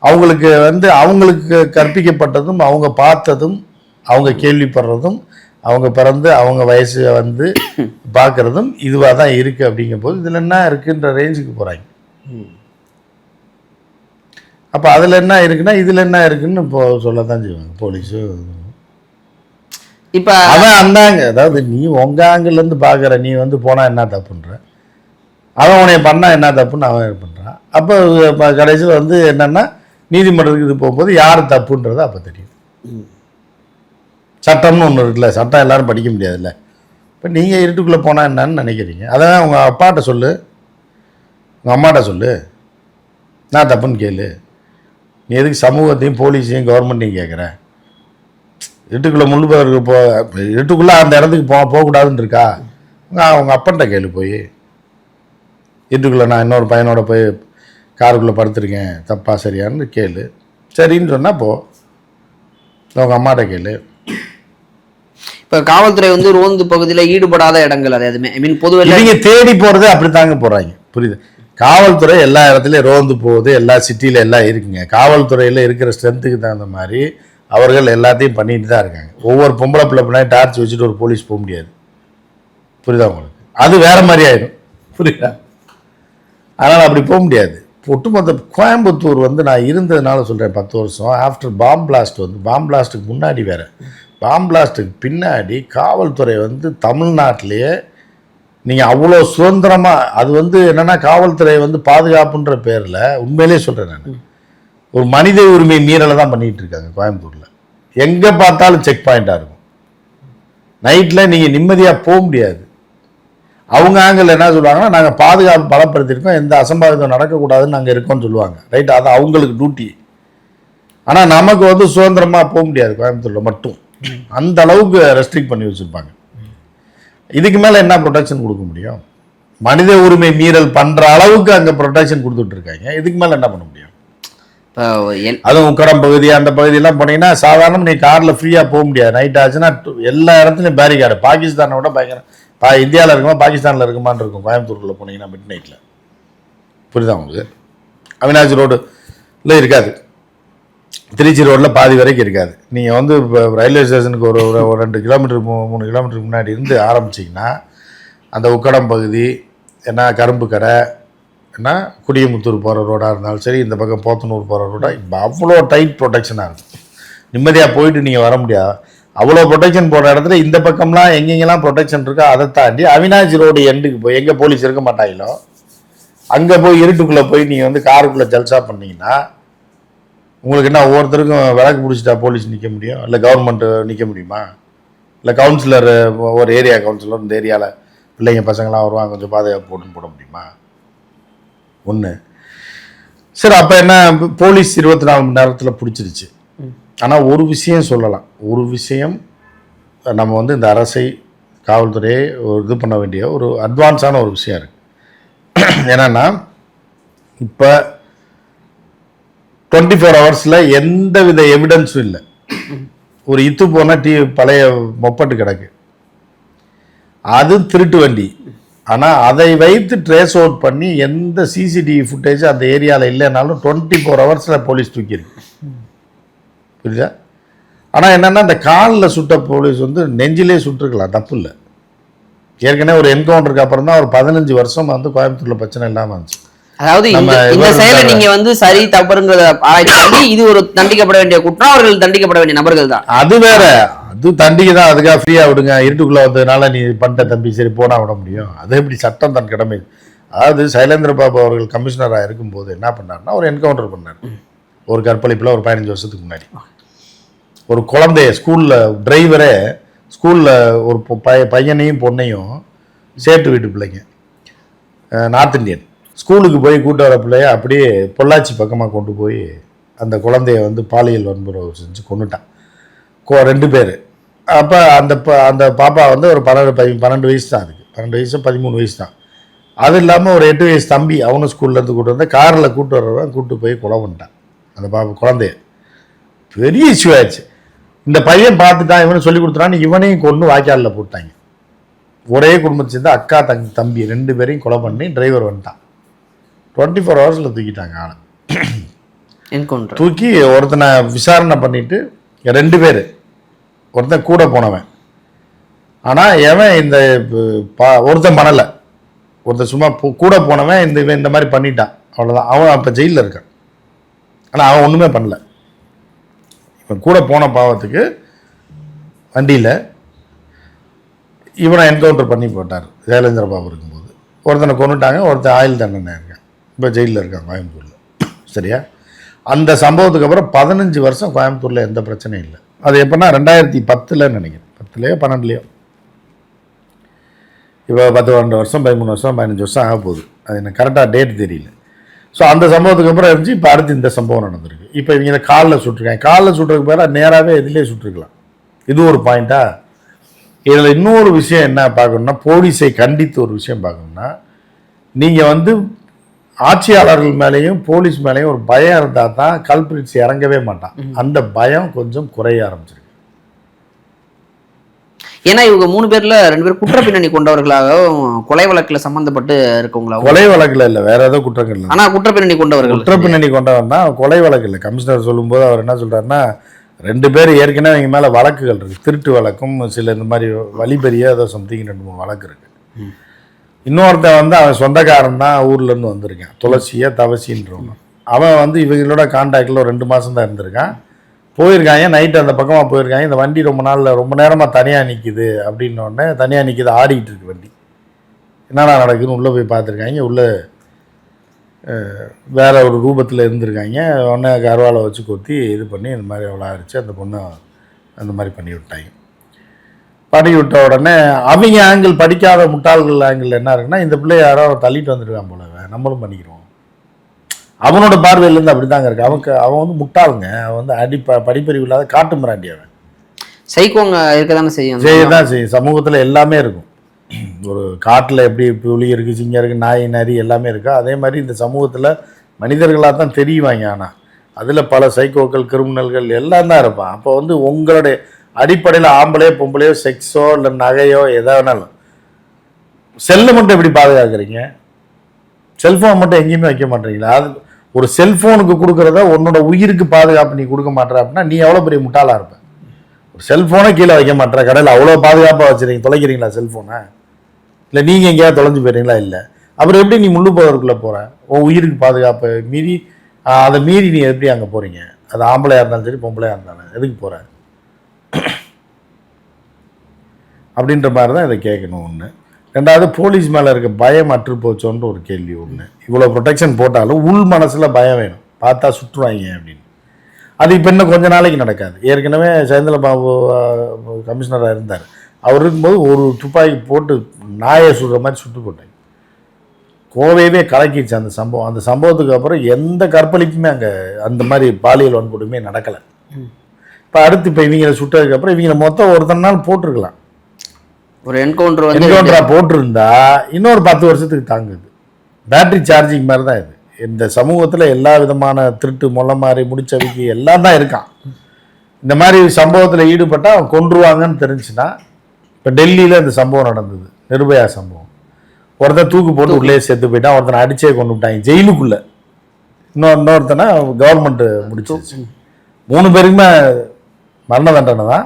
S1: அவங்களுக்கு வந்து அவங்களுக்கு கற்பிக்கப்பட்டதும் அவங்க பார்த்ததும் அவங்க கேள்விப்படுறதும் அவங்க பிறந்து அவங்க வயசு வந்து பார்க்குறதும் இதுவாக தான் இருக்குது அப்படிங்கும்போது இதில் என்ன இருக்குன்ற ரேஞ்சுக்கு போகிறாங்க அப்போ அதில் என்ன இருக்குன்னா இதில் என்ன இருக்குன்னு இப்போ சொல்லத்தான் செய்வாங்க போலீஸு.
S2: இப்போ
S1: அவன் அந்தாங்க. அதாவது நீ உங்க ஆங்கிள் இருந்து பார்க்குற நீ வந்து போனால் என்ன தப்புன்ற. அவன் உன்னைய பண்ணால் என்ன தப்புன்னு அவன் பண்ணுறான் அப்போ கடைசியில் வந்து என்னென்னா நீதிமன்றத்துக்கு இது போகும்போது யார் தப்புன்றது அப்போ தெரியும். சட்டம்னு ஒன்று இருக்குல்ல சட்டம் எல்லாரும் படிக்க முடியாதுல்ல. இப்போ நீங்கள் இருட்டுக்குள்ளே போனால் என்னன்னு நினைக்கிறீங்க. அதான் உங்கள் அப்பாட்ட சொல்லு. உங்கள் அம்மாட்ட சொல்லு. நான் தப்புன்னு கேளு. நீ எதுக்கு சமூகத்தையும் போலீஸையும் கவர்மெண்ட்டையும் கேட்குற இருட்டுக்குள்ளே முள்ளு போ இருட்டுக்குள்ளே அந்த இடத்துக்கு போ போகக்கூடாதுன்னு இருக்கா? உங்கள் அவங்க அப்பன்ட்ட கேளு போய். இருட்டுக்குள்ளே நான் இன்னொரு பையனோட போய் காருக்குள்ளே படுத்துருக்கேன். தப்பா சரியான்னு கேளு. சரின்னு சொன்னால் போ. உங்கள் அம்மாட்ட கேளு.
S2: இப்போ காவல்துறை வந்து ரோந்து பகுதியில் ஈடுபடாத இடங்கள் அது எதுவுமே. ஐ மீன் பொதுவாக
S1: நீங்க தேடி போறது அப்படி தாங்க புரியுது? காவல்துறை எல்லா இடத்துலையும் ரோந்து போகுது எல்லா சிட்டியில் எல்லாம் இருக்குங்க. காவல்துறையில் இருக்கிற ஸ்ட்ரென்த்துக்கு தகுந்த மாதிரி அவர்கள் எல்லாத்தையும் பண்ணிட்டு தான் இருக்காங்க. ஒவ்வொரு பொம்பளை பிள்ளை பின்னாடி டார்ச் வச்சுட்டு ஒரு போலீஸ் போக முடியாது. புரியுதா உங்களுக்கு? அது வேற மாதிரி ஆயிடும். புரியுதா? அதனால் அப்படி போக முடியாது. ஒட்டுமொத்த கோயம்புத்தூர் வந்து நான் இருந்ததுனால சொல்கிறேன் பத்து வருஷம். ஆஃப்டர் பாம் பிளாஸ்ட் வந்து பாம் பிளாஸ்ட்டுக்கு முன்னாடி வேற. பாம் பிளாஸ்ட்டுக்கு பின்னாடி காவல்துறை வந்து தமிழ்நாட்டிலேயே நீங்கள் அவ்வளோ சுதந்திரமாக அது வந்து என்னென்னா காவல்துறை வந்து பாதுகாப்புன்ற பேரில் உண்மையிலே சொல்கிறேன் நான். ஒரு மனித உரிமை மீறலை தான் பண்ணிகிட்டு இருக்காங்க கோயம்புத்தூரில். எங்கே பார்த்தாலும் செக் பாயிண்ட்டாக இருக்கும். நைட்டில் நீங்கள் நிம்மதியாக போக முடியாது. அவங்க ஆங்கிள் என்ன சொல்லுவாங்கன்னா நாங்கள் பாதுகாப்பு பலப்படுத்தியிருக்கோம் எந்த அசம்பாவிதம் நடக்கக்கூடாதுன்னு நாங்கள் இருக்கோம்னு சொல்லுவாங்க. ரைட் அது அவங்களுக்கு டியூட்டி ஆனால் நமக்கு வந்து சுதந்திரமாக போக முடியாது கோயம்புத்தூரில் மட்டும். அந்த அளவுக்கு ரெஸ்ட்ரிக்ட் பண்ணி வச்சுருப்பாங்க. இதுக்கு மேலே என்ன ப்ரொடெக்ஷன் கொடுக்க முடியும்? மனித உரிமை மீறல் பண்ணுற அளவுக்கு அங்கே ப்ரொடெக்ஷன் கொடுத்துட்டு இருக்காங்க. இதுக்கு மேலே என்ன பண்ண முடியும்? அதுவும் உக்கடம் பகுதி அந்த பகுதியெல்லாம் போனீங்கன்னா சாதாரண நீ காரில் ஃப்ரீயாக போக முடியாது. நைட் ஆச்சுன்னா எல்லா இடத்துலையும் பேரிகார்டு பாகிஸ்தானை விட பயங்கர பா இந்தியாவில் இருக்குமா பாகிஸ்தானில் இருக்குமான்னு இருக்கும். கோயம்புத்தூருக்குள்ள போனீங்கன்னா மிட் நைட்டில் புரியுதா உங்களுக்கு? அவினாசி ரோடு இல்லை இருக்காது. திருச்சி ரோட்டில் பாதி வரைக்கும் இருக்காது. நீங்கள் வந்து இப்போ ரயில்வே ஸ்டேஷனுக்கு ஒரு ஒரு ரெண்டு கிலோமீட்டர் மூ- மூணு கிலோமீட்டருக்கு முன்னாடி இருந்து ஆரம்பிச்சிங்கன்னா அந்த உக்கடம் பகுதி என்ன கரும்பு கடை என்ன குடியமுத்தூர் போகிற ரோடாக இருந்தாலும் சரி இந்த பக்கம் போத்தனூர் போகிற ரோடாக இப்போ அவ்வளோ டைட் ப்ரொடெக்ஷனாக இருக்கும். நிம்மதியாக போயிட்டு நீங்கள் வர முடியாது அவ்வளோ ப்ரொடெக்ஷன் போடுற இடத்துல இந்த பக்கம்லாம் எங்கெங்கெல்லாம் ப்ரொடெக்ஷன் இருக்கோ அதை தாண்டி அவினாசி ரோடு எண்டுக்கு போய் எங்கே போலீஸ் இருக்க மாட்டாங்களோ அங்கே போய் இருட்டுக்குள்ளே போய் நீங்கள் வந்து காருக்குள்ளே ஜல்சா பண்ணீங்கன்னா உங்களுக்கு என்ன ஒவ்வொருத்தருக்கும் விளக்கு பிடிச்சிட்டா போலீஸ் நிற்க முடியும்? இல்லை கவர்மெண்ட்டு நிற்க முடியுமா? இல்லை கவுன்சிலர் ஒரு ஏரியா கவுன்சிலர் இந்த ஏரியாவில் பிள்ளைங்க பசங்களாம் வருவாங்க கொஞ்சம் பாதுகாப்பு போட்டுன்னு போட முடியுமா? ஒன்று சரி அப்போ என்ன போலீஸ் இருபத்தி நாலு மணி நேரத்தில் பிடிச்சிருச்சு. ஆனால் ஒரு விஷயம் சொல்லலாம். ஒரு விஷயம் நம்ம வந்து இந்த அரசை காவல்துறையை ஒரு இது பண்ண வேண்டிய ஒரு அட்வான்ஸான ஒரு விஷயம் இருக்குது என்னன்னா இப்போ டுவெண்ட்டி ஃபோர் ஹவர்ஸில் எந்த வித எவிடன்ஸும் இல்லை. ஒரு இத்து போனால் டீ பழைய மொப்பட்டு கிடக்கு. அது திருட்டு வண்டி. ஆனால் அதை வைத்து ட்ரேஸ் அவுட் பண்ணி எந்த சிசிடிவி ஃபுட்டேஜ் அந்த ஏரியாவில் இல்லைனாலும் டுவெண்ட்டி ஃபோர் ஹவர்ஸில் போலீஸ் தூக்கியிருக்கு புரியுதா? ஆனால் என்னென்னா இந்த காலில் சுட்ட போலீஸ் வந்து நெஞ்சிலே சுட்டுருக்கலாம். தப்பு இல்லை. ஏற்கனவே ஒரு என்கவுண்டருக்கு அப்புறம் தான் ஒரு பதினஞ்சு வருஷம் வந்து கோயம்புத்தூரில் பிரச்சனை இல்லாமல் இருந்துச்சு.
S2: அதாவது இந்த செயலை. நீங்க வந்து சரி தவறுங்கிறத ஆராய்ச்சி இது ஒரு தண்டிக்கப்பட வேண்டிய குற்றம் அவர்கள் தண்டிக்கப்பட வேண்டிய நபர்கள் தான்.
S1: அது வேற. அது தண்டிக்கை தான் அதுக்காக ஃப்ரீயா விடுங்க. இருட்டுக்குள்ள வந்ததுனால நீ பண்ணிட்ட தம்பி சரி போனா விட முடியும். அது எப்படி சட்டம் தன் கடமை? அதாவது சைலேந்திர பாபு அவர்கள் கமிஷனராக இருக்கும்போது என்ன பண்ணாருன்னா ஒரு என்கவுண்டர் பண்ணார். ஒரு கற்பழிப்பில் ஒரு பதினஞ்சு வருஷத்துக்கு முன்னாடி. ஒரு குழந்தைய ஸ்கூலில் டிரைவரே ஸ்கூலில் ஒரு பையனையும் பொண்ணையும் சேட்டு வீட்டு பிள்ளைங்க. நார்த் இந்தியன் ஸ்கூலுக்கு போய் கூட்டு வர பிள்ளைய அப்படியே பொள்ளாச்சி பக்கமாக கொண்டு போய் அந்த குழந்தைய வந்து பாலியல் வன்புறவு செஞ்சு கொண்டுட்டான் கோ ரெண்டு பேர். அப்போ அந்த ப- அந்த பாப்பா வந்து ஒரு பன்னெண்டு பதி பன்னெண்டு வயசு தான் அதுக்கு. பன்னெண்டு வயசு பதிமூணு வயசு தான். அது இல்லாமல் ஒரு எட்டு வயசு தம்பி அவனும் ஸ்கூல்லேருந்து கூட்டு வந்து காரில் கூட்டு வர்றவன் கூப்பிட்டு போய் கொலை பண்ணிட்டான். அந்த பாப்பா குழந்தைய. பெரிய இஷ்யூ ஆயிடுச்சு. இந்த பையன் பார்த்துட்டான் இவனு சொல்லி கொடுத்துட்டான்னு இவனையும் கொண்டு வாய்க்காலில் போட்டாங்க. ஒரே குடும்பத்தை சேர்ந்து அக்கா தங் தம்பி ரெண்டு பேரையும் கொலை பண்ணி டிரைவர் வந்துட்டான். டுவெண்ட்டி ஃபோர் ஹவர்ஸில் தூக்கிட்டாங்க ஆளை.
S2: என்கவுண்டர்
S1: தூக்கி ஒருத்தனை விசாரணை பண்ணிட்டு ரெண்டு பேர். ஒருத்தன் கூட போனவன். ஆனால் எவன் இந்த ப- ஒருத்தன் பண்ணலை. ஒருத்தன் சும்மா கூட போனவன் இந்த இவன் இந்த மாதிரி பண்ணிட்டான். அவ்வளோதான் அவன் அப்போ ஜெயிலில் இருக்கான். ஆனால் அவன் ஒன்றுமே பண்ணல. இவன் கூட போன பாவத்துக்கு வண்டியில் இவனை என்கவுண்டர் பண்ணி போட்டார். ஜெயலலிதா பாபு இருக்கும்போது. ஒருத்தனை கொண்டுட்டாங்க ஒருத்தன் ஆயுள் தண்டனை இப்போ ஜெயிலில் இருக்கான் கோயம்புத்தூரில். சரியா? அந்த சம்பவத்துக்கு அப்புறம் பதினஞ்சு வருஷம் கோயம்புத்தூரில் எந்த பிரச்சனையும் இல்லை. அது எப்போனா ரெண்டாயிரத்தி பத்தில் நினைக்கிறேன். பத்துலையோ பன்னெண்டுலையோ. இப்போ பத்து பன்னெண்டு வருஷம் பதிமூணு வருஷம் பதினஞ்சு வருஷம் ஆக போகுது. அது எனக்கு கரெக்டாக டேட் தெரியல. ஸோ அந்த சம்பவத்துக்கு அப்புறம் இருந்துச்சு இப்போ அடுத்து இந்த சம்பவம் நடந்திருக்கு. இப்போ இவங்க காலில் சுட்டிருக்காங்க. காலில் சுட்டுறதுக்கு பேராக நேராகவே இதிலே சுட்டிருக்கலாம். இது ஒரு பாயிண்ட்டாக இதில் இன்னொரு விஷயம் என்ன பார்க்கணும்னா போலீஸை கண்டித்து ஒரு விஷயம் பார்க்கணும்னா நீங்கள் வந்து ஆட்சியாளர்கள் மேலேயும் போலீஸ் மேலேயும் ஒரு பயம் இருந்தால் தான் கல்பிரிட்ஸ் இறங்கவே மாட்டான். அந்த பயம் கொஞ்சம் குறைய ஆரம்பிச்சிருக்கு.
S2: ஏன்னா இவங்க மூணு பேர்ல ரெண்டு பேர் குற்ற பின்னணி கொண்டவர்களாகவும் கொலை வழக்குல சம்பந்தப்பட்டு இருக்கவங்களாகவும்.
S1: கொலை வழக்கில் இல்லை வேற ஏதோ குற்றங்கள் இல்லை.
S2: ஆனா குற்ற பின்னணி கொண்டவர்கள்.
S1: குற்ற பின்னணி கொண்டவன் தான் கொலை வழக்கு இல்லை. கமிஷனர் சொல்லும்போது அவர் என்ன சொல்றாருன்னா ரெண்டு பேர் ஏற்கனவே அவங்க மேலே வழக்குகள் இருக்கு. திருட்டு வழக்கும் சில இந்த மாதிரி வழிபெரிய ஏதோ சம்திங் ரெண்டு மூணு வழக்கு இருக்கு. இன்னொருத்தன் வந்து அவன் சொந்தக்காரன் தான் ஊர்லேருந்து வந்திருக்கான். துளசியை தவசின்றவன் அவன் வந்து இவங்களோட கான்டாக்டில் ஒரு ரெண்டு மாதம் தான் இருந்திருக்கான். போயிருக்காங்க நைட்டு அந்த பக்கமாக போயிருக்காங்க. இந்த வண்டி ரொம்ப நாளில் ரொம்ப நேரமாக தனியாக நிற்கிது அப்படின்னோடனே தனியாக நிற்கிது ஆடிக்கிட்டு இருக்கு வண்டி. என்னடா நடக்குதுன்னு உள்ளே போய் பார்த்துருக்காங்க. உள்ளே வேற ஒரு ரூபத்தில் இருந்திருக்காங்க. உடனே கருவாலை வச்சு கொத்தி இது பண்ணி இந்த மாதிரி அவ்வளோ ஆயிடுச்சு அந்த பொண்ணை அந்த மாதிரி பண்ணி விட்டாங்க பண்ணி விட்ட உடனே அவங்க ஆங்கிள் படிக்காத முட்டாள்கள் ஆங்கிள் என்ன இருக்குன்னா இந்த பிள்ளை யாரோ தள்ளிட்டு வந்துருக்கான் போல நம்மளும் பண்ணிக்கிறோம் அவனோட பார்வையிலேருந்து அப்படி தாங்க இருக்கு. அவனுக்கு அவன் வந்து முட்டாளுங்க. அவன் வந்து அடி ப படிப்பறிவு இல்லாத காட்டு மிராண்டி அவன்.
S2: சைக்கோங்க இருக்கதானே செய்யும்.
S1: செய்யதான் செய்யும். சமூகத்தில் எல்லாமே இருக்கும். ஒரு காட்டில் எப்படி புலி இருக்குது சிங்கம் இருக்குது நாய் நரி எல்லாமே இருக்கா? அதே மாதிரி இந்த சமூகத்தில் மனிதர்களாக தான் தெரியுவாங்க. ஆனால் அதில் பல சைக்கோக்கள் கிரிமினல்கள் எல்லாம் தான் இருப்பான். அப்போ வந்து உங்களுடைய அடிப்படையில் ஆம்பளையோ பொம்பளையோ செக்ஸோ இல்லை நகையோ எதா வேணாலும். செல்லை மட்டும் எப்படி பாதுகாக்கிறீங்க? செல்ஃபோன் மட்டும் எங்கேயுமே வைக்க மாட்டீங்களா? அது ஒரு செல்ஃபோனுக்கு கொடுக்குறத உன்னோட உயிருக்கு பாதுகாப்பு நீ கொடுக்க மாட்டேற அப்படின்னா நீ எவ்வளோ பெரிய முட்டாளாக இருப்ப? ஒரு செல்ஃபோனை கீழே வைக்க மாட்டேற. கடையில் அவ்வளோ பாதுகாப்பாக வச்சுருக்கீங்க. தொலைக்கிறீங்களா செல்ஃபோனை இல்லை நீங்கள் எங்கேயாவது தொலைஞ்சு போயிடுறீங்களா? இல்லை. அப்புறம் எப்படி நீ முள்ளு போவதற்குள்ளே போகிற உன் உயிருக்கு பாதுகாப்பு மீறி அதை மீறி நீ எப்படி அங்கே போகிறீங்க அது ஆம்பளையாக இருந்தாலும் சரி பொம்பளையாக இருந்தாலும் எதுக்கு போகிறேன் அப்படின்ற மாதிரி தான் இதை கேட்கணும் ஒன்று ரெண்டாவது போலீஸ் மேலே இருக்க பயம் அற்று போச்சோன்ற ஒரு கேள்வி ஒன்று இவ்வளோ ப்ரொடெக்ஷன் போட்டாலும் உள் மனசில் பயம் வேணும். பார்த்தா சுற்றுவாங்க அப்படின்னு. அது இப்போ இன்னும் கொஞ்ச நாளைக்கு நடக்காது. ஏற்கனவே சேந்திர பாபு கமிஷனராக இருந்தார். அவர் இருக்கும்போது ஒரு துப்பாக்கி போட்டு நாயை சுடுற மாதிரி சுட்டு போட்டாங்க கோவையவே கலக்கிடுச்சு அந்த சம்பவம். அந்த சம்பவத்துக்கு அப்புறம் எந்த கற்பழிப்புமே அங்கே அந்த மாதிரி பாலியல் வன்கொடுமே நடக்கலை. இப்போ அடுத்து இப்போ இவங்களை சுட்டதுக்கப்புறம் இவங்களை மொத்தம் ஒருத்தன் நாள் போட்டிருக்கலாம்.
S2: ஒரு என்கவுண்டர் வந்து
S1: என்கவுண்டரா போட்டிருந்தா இன்னொரு பத்து வருஷத்துக்கு தாங்குது. பேட்டரி சார்ஜிங் மாதிரி தான் இது. இந்த சமூகத்தில் எல்லா விதமான திருட்டு மொள்ள மாதிரி முடிச்சவைக்கு எல்லாம் தான் இருக்கான். இந்த மாதிரி சம்பவத்தில் ஈடுபட்டால் அவன் கொன்றுவாங்கன்னு தெரிஞ்சுன்னா இப்போ டெல்லியில் இந்த சம்பவம் நடந்தது. நிர்பயா சம்பவம். ஒருத்தன் தூக்கு போட்டு உள்ளே செத்து போயிட்டான் ஒருத்தனை அடிச்சே கொண்டு விட்டாங்க ஜெயிலுக்குள்ள. இன்னொரு இன்னொருத்தனை கவர்மெண்ட் முடிச்சிருச்சு. மூணு பேருக்குமே மரண தண்டனை தான்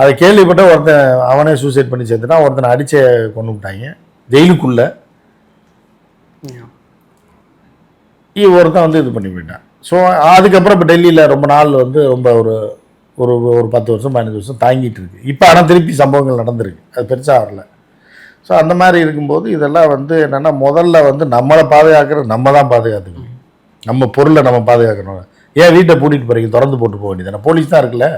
S1: அதை கேள்விப்பட்ட ஒருத்தன் அவனே சூசைட் பண்ணி சேர்த்துட்டான். ஒருத்தனை அடிச்சே கொண்டு விட்டாங்க. ஜெயிலுக்குள்ள. ஒருத்தன் வந்து இது பண்ணி போயிட்டான். ஸோ அதுக்கப்புறம் இப்போ டெல்லியில் ரொம்ப நாள் வந்து ரொம்ப ஒரு ஒரு ஒரு பத்து வருஷம் பதினஞ்சு வருஷம் தாங்கிட்டு இருக்கு. இப்போ ஆனால் திருப்பி சம்பவங்கள் நடந்திருக்கு. அது பெருசாக வரல. ஸோ அந்த மாதிரி இருக்கும்போது இதெல்லாம் வந்து என்னென்னா முதல்ல வந்து நம்மளை பாதுகாக்கிறது நம்ம தான் பாதுகாத்துக்கணும். நம்ம பொருளை நம்ம பாதுகாக்கணும். ஏன் வீட்டை பூட்டிட்டு போகிறீங்க திறந்து போட்டு போக வேண்டியதானே போலீஸ் தான் இருக்குல்ல.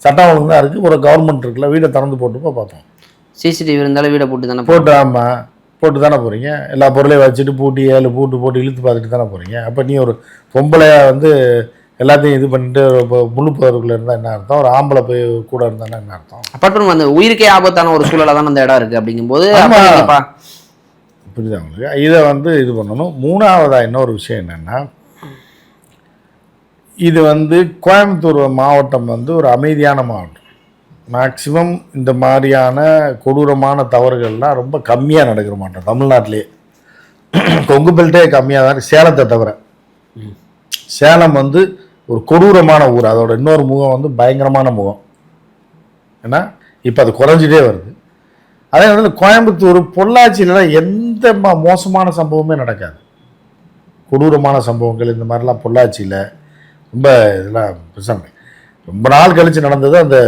S1: சட்டம் ஒழுங்கு தான் இருக்குது ஒரு கவர்மெண்ட் இருக்குல்ல வீட்டை திறந்து போட்டு போ பார்ப்போம்
S2: சிசிடிவி இருந்தாலும் வீடை போட்டு தானே
S1: போட்டு ஆமாம் போட்டு தானே போகிறீங்க எல்லா பொருளையும் வச்சுட்டு பூட்டி ஏழு பூட்டு போட்டு இழுத்து பார்த்துட்டு தானே போகிறீங்க அப்போ நீ ஒரு பொம்பளையா வந்து எல்லாத்தையும் இது பண்ணிட்டு முழு போகிறதுக்குள்ள இருந்தால் என்ன அர்த்தம்? ஒரு ஆம்பளை போய் கூட இருந்தானா என்ன அர்த்தம்?
S2: அப்பார்ட் ஃப்ரம் அந்த உயிருக்கே ஆபத்தான ஒரு சூழலா தான் அந்த இடம் இருக்கு அப்படிங்கும்போது
S1: புரியுதா உங்களுக்கு? இதை வந்து இது பண்ணணும். மூணாவதா இன்னொரு விஷயம் என்னென்னா இது வந்து கோயம்புத்தூர் மாவட்டம் வந்து ஒரு அமைதியான மாவட்டம். மேக்சிமம் இந்த மாதிரியான கொடூரமான தவறுகள்லாம் ரொம்ப கம்மியாக நடக்கிற மாட்டோம் தமிழ்நாட்டிலே. கொங்கு பெல்ட்டே கம்மியாக தான் சேலத்தை தவிர. சேலம் வந்து ஒரு கொடூரமான ஊர். அதோட இன்னொரு முகம் வந்து பயங்கரமான முகம். ஏன்னா இப்போ அது குறைஞ்சிட்டே வருது. அதே நேரத்தில் கோயம்புத்தூர் பொள்ளாச்சியிலலாம் எந்த மோசமான சம்பவமே நடக்காது. கொடூரமான சம்பவங்கள் இந்த மாதிரிலாம் பொள்ளாச்சியில். ரொம்ப இதெல்லாம் பிரச்சனை ரொம்ப நாள் கழித்து நடந்தது அந்த.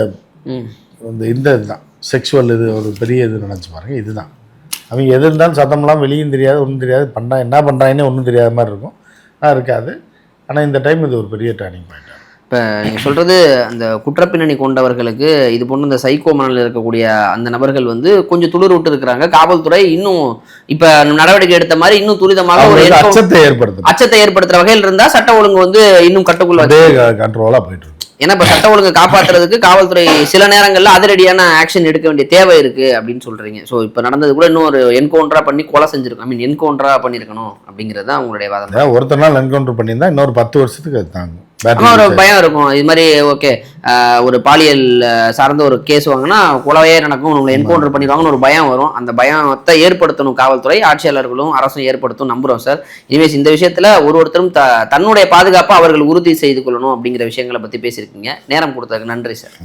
S1: அந்த இந்த இதுதான். செக்ஷுவல் இது ஒரு பெரிய இது நினச்சி பாருங்க இதுதான். அவங்க எது இருந்தாலும் சத்தம்லாம் வெளியும் தெரியாது ஒன்றும் தெரியாது. பண்ணா என்ன பண்ணுறாங்கன்னே ஒன்றும் தெரியாத மாதிரி இருக்கும். ஆனால் இருக்காது. ஆனால் இந்த டைம் இது ஒரு பெரிய டேர்னிங் பாயிண்ட்
S2: இப்ப நீங்க சொல்றது அந்த குற்றப்பின்னணி கொண்டவர்களுக்கு இது போன்ற இந்த சைக்கோ மனநிலையில் இருக்கக்கூடிய அந்த நபர்கள் வந்து கொஞ்சம் துளிர் விட்டு இருக்கிறாங்க காவல்துறை இன்னும் இப்ப நடவடிக்கை எடுத்த மாதிரி இன்னும் துரிதமாக ஒரு
S1: அச்சத்தை ஏற்படுத்தும்
S2: அச்சத்தை ஏற்படுத்துற வகையில் இருந்தா சட்ட ஒழுங்கு வந்து இன்னும் கட்டுக்குள்ள
S1: கண்ட்ரோலாக போயிட்டு
S2: ஏன்னா இப்ப சட்ட ஒழுங்கை காப்பாத்துறதுக்கு காவல்துறை சில நேரங்கள்ல அதிரடியான ஆக்ஷன் எடுக்க வேண்டிய தேவை இருக்கு அப்படின்னு சொல்றீங்க. சோ இப்ப நடந்தது கூட இன்னும் ஒரு என்கவுண்டரா பண்ணி கொலை செஞ்சிருக்கோம் ஐ மீன் என்கவுண்டரா பண்ணிருக்கணும் அப்படிங்கிறது தான் உங்களுடைய வாதம்.
S1: ஒருத்தர் நாள் என்கவுண்டர் பண்ணியிருந்தா இன்னொரு பத்து வருஷத்துக்கு அது தாங்கும்.
S2: ஒரு பயம் இருக்கும். இது மாதிரி ஓகே ஒரு பாலியல் சார்ந்த ஒரு கேஸ் வாங்கினா கொலையே நடக்கும். உங்களை என்கவுண்டர் பண்ணிடுவாங்கன்னு ஒரு பயம் வரும். அந்த பயத்தை ஏற்படுத்தணும் காவல்துறை ஆட்சியாளர்களும் அரசும் ஏற்படுத்தும் நம்புறோம் சார் இனிமேல் இந்த விஷயத்துல ஒரு ஒருத்தரும் த தன்னுடைய பாதுகாப்பை அவர்கள் உறுதி செய்து கொள்ளணும் அப்படிங்கிற விஷயங்களை பத்தி பேசியிருக்கீங்க. நேரம் கொடுத்ததுக்கு நன்றி சார்.